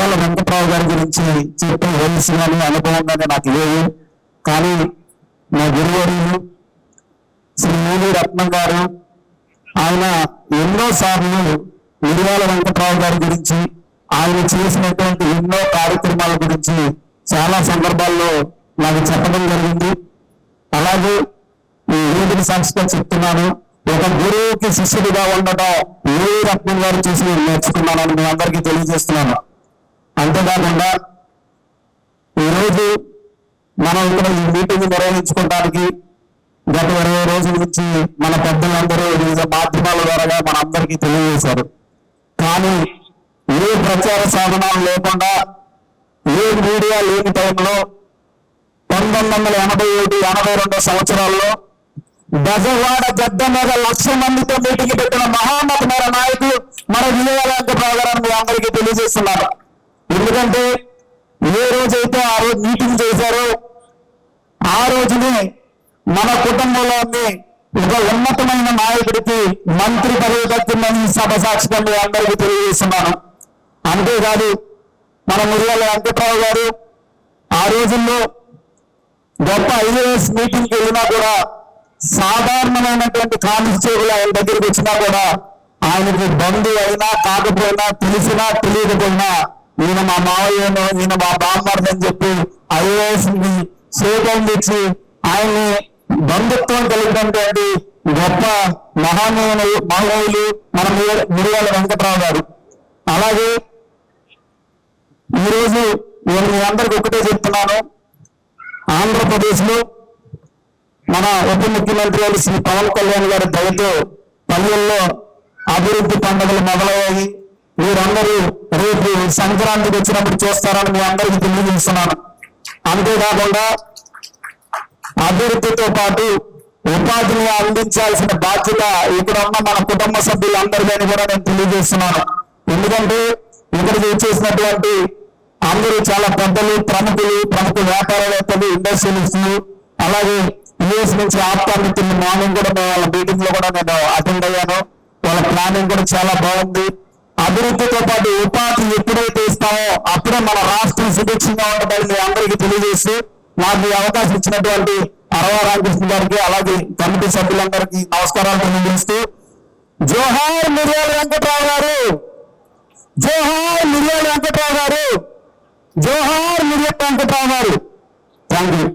గురించి చెప్పే వయసు కానీ అనుభవం కానీ నాకు లేదు. కానీ నా గురువర్యులు శ్రీ మూలి రత్నం గారు ఆయన ఎన్నో సార్లు మిరియాల వెంకట్రావు గారి గురించి ఆయన చేసినటువంటి ఎన్నో కార్యక్రమాల గురించి చాలా సందర్భాల్లో నాకు చెప్పడం జరిగింది. అలాగే ఈ వేదిక సాక్షిగా చెప్తున్నాను. ఒక గురువుకి శిష్యుడిగా ఉండటం ఏ రత్నం గారు చూసి నేర్చుకున్నానని మీ అందరికీ తెలియజేస్తున్నాను. అంతేకాకుండా ఈరోజు మనం ఇక్కడ ఈ మీటింగ్ నిర్వహించుకోవడానికి గత ఇరవై రోజుల నుంచి మన పెద్దలందరూ వివిధ మాధ్యమాల ద్వారా మన అందరికీ తెలియజేశారు. కానీ ఏ ప్రచార సాధనాలు లేకుండా ఏ మీడియా లేని టైంలో పంతొమ్మిది వందల ఎనభై ఏడు ఎనభై రెండు సంవత్సరాల్లో బెజవాడ గద్ద మీద లక్ష మందితో మీటింగ్ పెట్టిన మహామతమైన నాయకులు మన విజయవాడ గారు మీ అందరికీ తెలియజేస్తున్నారు. ఎందుకంటే ఏ రోజైతే ఆ రోజు మీటింగ్ చేశారో ఆ రోజుని మన కుటుంబంలోని ఒక ఉన్నతమైన నాయకుడికి మంత్రి పదవి దక్కిందని సభ సాక్షిగా మీ అందరికీ తెలియజేస్తున్నాను. అంతేకాదు మన మురియాల వెంకట్రావు గారు ఆ రోజుల్లో గొప్ప ఐఏఎస్ మీటింగ్కి వెళ్ళినా కూడా సాధారణమైనటువంటి కానిస్టేబుల్ ఆయన దగ్గరికి వచ్చినా కూడా ఆయనకి బంధువు అయినా కాకపోయినా తెలిసినా తెలియకపోయినా ఈయన మా మావయ్యను ఈయన మా బామ్మర్ది అని చెప్పి ఐఏఎస్ని సేకం తెచ్చి ఆయన్ని బంధుత్వం కలిగినటువంటి గొప్ప మహానీయులు మహోయులు మన మిరియాల వెంకట్రావు గారు. అలాగే ఈరోజు నేను మీ అందరికి ఒకటే చెప్తున్నాను. ఆంధ్రప్రదేశ్లో మన ఉప ముఖ్యమంత్రి గారు శ్రీ పవన్ కళ్యాణ్ గారి దయతో పల్లెల్లో అభివృద్ధి పండుగలు మొదలయ్యాయి. మీరందరూ రేపు సంక్రాంతికి వచ్చినప్పుడు చూస్తారని మీ అందరికీ తెలియజేస్తున్నాను. అంతేకాకుండా అభివృద్ధితో పాటు ఉపాధిని అందించాల్సిన బాధ్యత ఇక్కడున్న మన కుటుంబ సభ్యులందరికీ కూడా నేను తెలియజేస్తున్నాను. ఎందుకంటే ఇక్కడికి వచ్చేసినటువంటి అందరూ చాలా పెద్దలు ప్రముఖులు ప్రముఖ వ్యాపారవేత్తలు ఇండస్ట్రియలిస్టులు అలాగే యుఎస్ నుంచి ఆప్తామిత్రులు మార్నింగ్ కూడా వాళ్ళ మీటింగ్లో కూడా నేను అటెండ్ అయ్యాను. వాళ్ళ ప్లానింగ్ కూడా చాలా బాగుంది. అభివృద్ధితో పాటు ఉపాధి ఎప్పుడైతే ఇస్తామో అప్పుడే మన రాష్ట్రం సుభిక్షంగా ఉండదని మీ అందరికీ తెలియజేస్తూ నాకు అవకాశం ఇచ్చినటువంటి అరవ రామకృష్ణ గారికి అలాగే కమిటీ సభ్యులందరికీ నమస్కారాలు తెలియజేస్తూ జోహార్ మిర్యాల వెంకట్రావు గారు! జోహార్ మిర్యాల వెంకట్రావు గారు! జోహార్ మిర్యాల వెంకట్రావు గారు! Thank you